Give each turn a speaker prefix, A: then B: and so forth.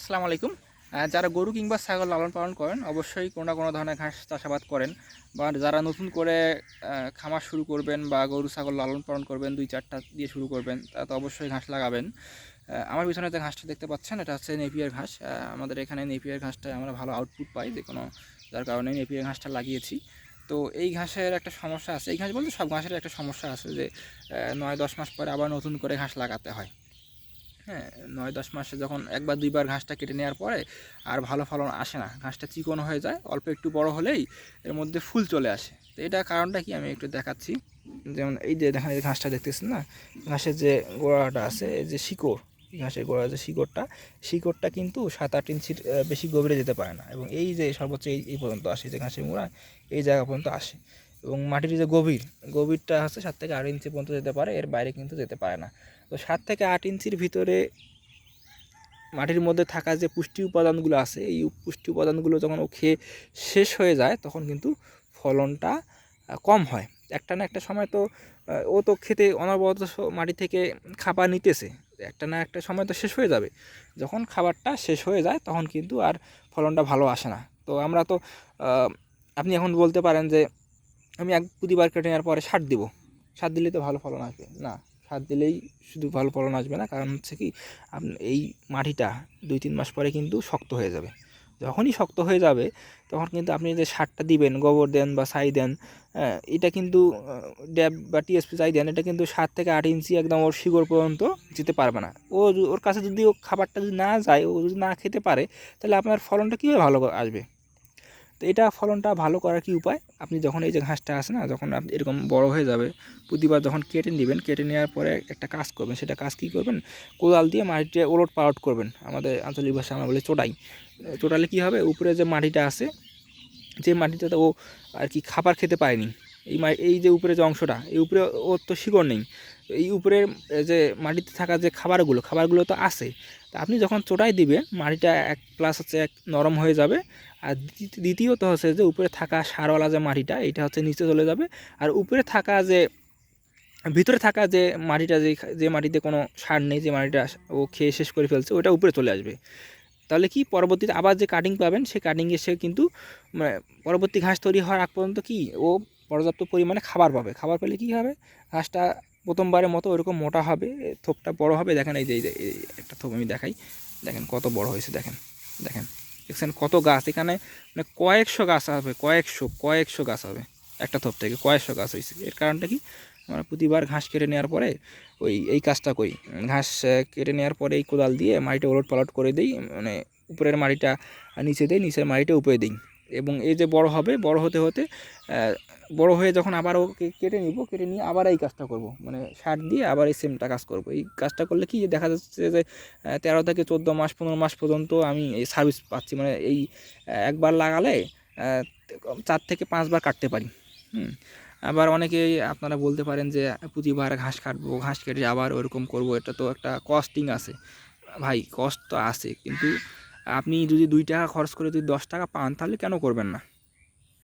A: আসসালামু আলাইকুম। যারা গরু কিংবা ছাগল লালন পালন করেন, অবশ্যই কোনো না কোনো ধরনের ঘাস চাষাবাদ করেন। বা যারা নতুন করে খামার শুরু করবেন বা গরু ছাগল লালন পালন করবেন, দুই চারটা দিয়ে শুরু করবেন, তা তো অবশ্যই ঘাস লাগাবেন। আমার পিছনে যে ঘাসটা দেখতে পাচ্ছেন, এটা হচ্ছে নেপিয়ার ঘাস। আমাদের এখানে নেপিয়ার ঘাসটায় আমরা ভালো আউটপুট পাই যে কোনো, যার কারণে নেপিয়ার ঘাসটা লাগিয়েছি। তো এই ঘাসের একটা সমস্যা আছে। এই ঘাস বলতে সব ঘাসের একটা সমস্যা আছে যে নয় দশ মাস পরে আবার নতুন করে ঘাস লাগাতে হয়। হ্যাঁ নয় দশ মাসে যখন একবার দুইবার ঘাসটা কেটে নেওয়ার পরে আর ভালো ফলন আসে না, ঘাসটা চিকন হয়ে যায়, অল্প একটু বড় হলেই এর মধ্যে ফুল চলে আসে। তো এটা কারণটা কি আমি একটু দেখাচ্ছি। যেমন এই যে দেখেন, এই যে ঘাসটা দেখতেছেন না? ঘাসের যে গোড়াটা আছে, এই যে শিকড় ঘাসের গোড়ার যে শিকড়টা শিকড়টা কিন্তু সাত আট ইঞ্চির বেশি গভীরে যেতে পারে না। এবং এই যে সর্বোচ্চ এই পর্যন্ত আসে যে ঘাসের মোড়া, এই জায়গা পর্যন্ত আসে। এবং মাটির যে গভীর, গভীরটা হচ্ছে সাত থেকে আট ইঞ্চি পর্যন্ত যেতে পারে, এর বাইরে কিন্তু যেতে পারে না। তো সাত থেকে আট ইঞ্চির ভিতরে মাটির মধ্যে থাকা যে পুষ্টি উপাদানগুলো আছে, এই পুষ্টি উপাদানগুলো যখন ও খেয়ে শেষ হয়ে যায়, তখন কিন্তু ফলনটা কম হয়। একটা না একটা সময় তো ও তো খেতে অনবরত মাটি থেকে খাবার নিতেছে। একটা না একটা সময় তো শেষ হয়ে যাবে। যখন খাবারটা শেষ হয়ে যায়, তখন কিন্তু আর ফলনটা ভালো আসে না। তো আমরা তো আপনি এখন বলতে পারেন যে আমি এক প্রতিবার কেটে নেওয়ার পরে সার দিব। সার দিলে তো ভালো ফলন আসবে। না সার দিলেই শুধু ভালো ফলন আসবে না কারণ হচ্ছে কি এই মাটিটা দুই তিন মাস পরে কিন্তু শক্ত হয়ে যাবে। যখনই শক্ত হয়ে যাবে তখন কিন্তু আপনি যে সারটা দিবেন গোবর দেন বা ছাই দেন হ্যাঁ, এটা কিন্তু ড্যাব বা টিএসপি ছাই দেন এটা কিন্তু সাত থেকে আট ইঞ্চি একদম ওর শিকড় পর্যন্ত যেতে পারবে না। ও ওর কাছে যদি ও খাবারটা যদি না যায় ও যদি না খেতে পারে তাহলে আপনার ফলনটা কীভাবে ভালো আসবে? তো এটা ফলনটা ভালো করার কি উপায়? আপনি যখন এই যে ঘাসটা আসে না, যখন আপনি এরকম বড় হয়ে যাবে, প্রতিবার যখন কেটে নেবেন, কেটে নেওয়ার পরে একটা কাজ করবেন, সেটা কাজ কী করবেন? কোদাল দিয়ে মাটিটা ওলট পালট করবেন। আমাদের আঞ্চলিক ভাষা আমরা বলি চোটাই। চোটালে কী হবে? উপরে যে মাটিটা আছে, যে মাটিটাতে ও আর কি খাবার খেতে পায়নি এই এই যে উপরে যে অংশটা, এই উপরে ওর তো শিকড় নেই। এই উপরের যে মাটিতে থাকা যে খাবারগুলো খাবারগুলো তো আছে। তা আপনি যখন চোটাই দিবেন মাটিটা এক প্লাস হচ্ছে এক নরম হয়ে যাবে। আর দ্বিতীয়- দ্বিতীয়ত হচ্ছে যে উপরে থাকা সারওয়ালা যে মাটিটা, এটা হচ্ছে নিচে চলে যাবে। আর উপরে থাকা যে, ভিতরে থাকা যে মাটিটা, যে যে মাটিতে কোনো সার নেই, যে মাটিটা ও খেয়ে শেষ করে ফেলছে, ওটা উপরে চলে আসবে। তাহলে কি পরবর্তীতে আবার যে কাটিং পাবেন, সেই কাটিংয়ে সে কিন্তু মানে পরবর্তী ঘাস তৈরি হওয়ার আগ পর্যন্ত কি ও পর্যাপ্ত পরিমাণে খাবার পাবে। খাবার পেলে কি হবে? ঘাসটা প্রথমবারের মতো ওরকম মোটা হবে, থোপটা বড় হবে। দেখেন এই যে একটা থোপ আমি দেখাই। দেখেন কত বড় হয়েছে, দেখেন দেখেন। দেখছেন কত গাছ? এখানে মানে কয়েকশো গাছ হবে, কয়েকশো কয়েকশো গাছ হবে। একটা থোপ থেকে কয়েকশো গাছ হয়েছে। এর কারণটা কি? আমরা প্রতিবার ঘাস কেটে নেওয়ার পরে ওই, এই কাজটা করি। ঘাস কেটে নেওয়ার পরে এই কোদাল দিয়ে মাটিটা ওলট পালট করে দিই। মানে উপরের মাটিটা নিচে দিই, নিচের মাটিটা উপরে দিই। এবং এই যে বড় হবে, বড় হতে হতে বড় হয়ে যখন আবার ওকে কেটে নিব, কেটে নিয়ে আবার এই কাজটা করব। মানে সার দিয়ে আবার এই সেমটা কাজ করব। এই কাজটা করলে কি দেখা যাচ্ছে যে তেরো থেকে চোদ্দ মাস, পনেরো মাস পর্যন্ত আমি এই সার্ভিস পাচ্ছি। মানে এই একবার লাগালে চার থেকে পাঁচবার কাটতে পারি। হুম, আবার অনেকেই আপনারা বলতে পারেন যে, প্রতিবার ঘাস কাটবো, ঘাস কেটে আবার ওরকম করব। এটা তো একটা কস্টিং আছে। ভাই কষ্ট তো আছে, কিন্তু আপনি যদি দুই টাকা খরচ করে যদি দশ টাকা পান তাহলে কেন করবেন না?